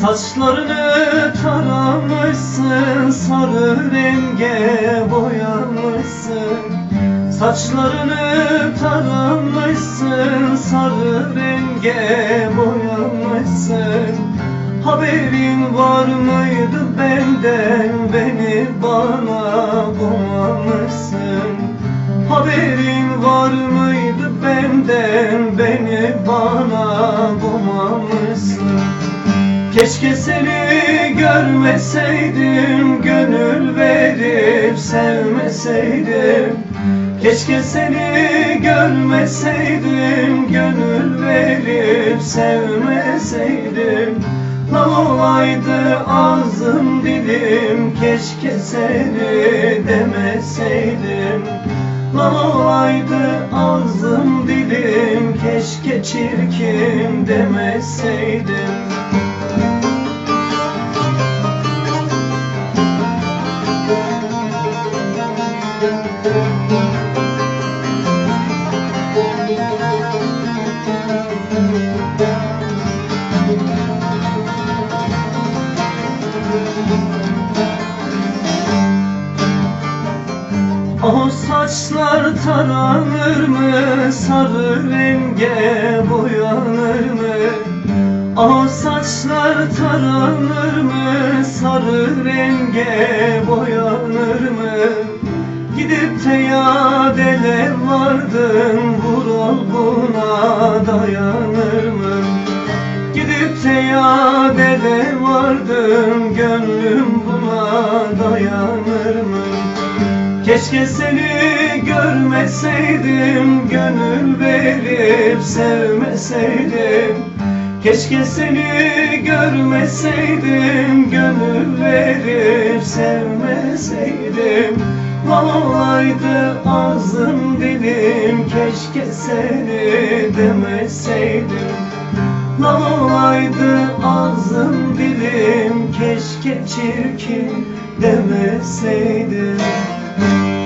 Saçlarını taramışsın, sarı renge boyamışsın Saçlarını taramışsın, sarı renge Haberin var mıydı benden, beni bana boğamışsın Haberin var mıydı benden, beni bana boğamışsın Keşke seni görmeseydim, gönül verip sevmeseydim. Keşke seni görmeseydim, gönül verip sevmeseydim Lan olaydı ağzım dilim, keşke seni demeseydim. Lan olaydı ağzım dilim, keşke çirkin demeseydim O saçlar taranır mı, sarı renge boyanır mı? O saçlar taranır mı, sarı renge boyanır mı? Gidip de yadele vardın, vural buna dayanır mı? Gidip de yadele vardın, gönlüm buna dayanır mı? Keşke seni görmeseydim, gönül verip sevmeseydim. Keşke seni görmeseydim, gönül verip sevmeseydim. Lan olaydı ağzım dilim, keşke seni demeseydim. Lan olaydı ağzım dilim, keşke çirkin demeseydim Thank you.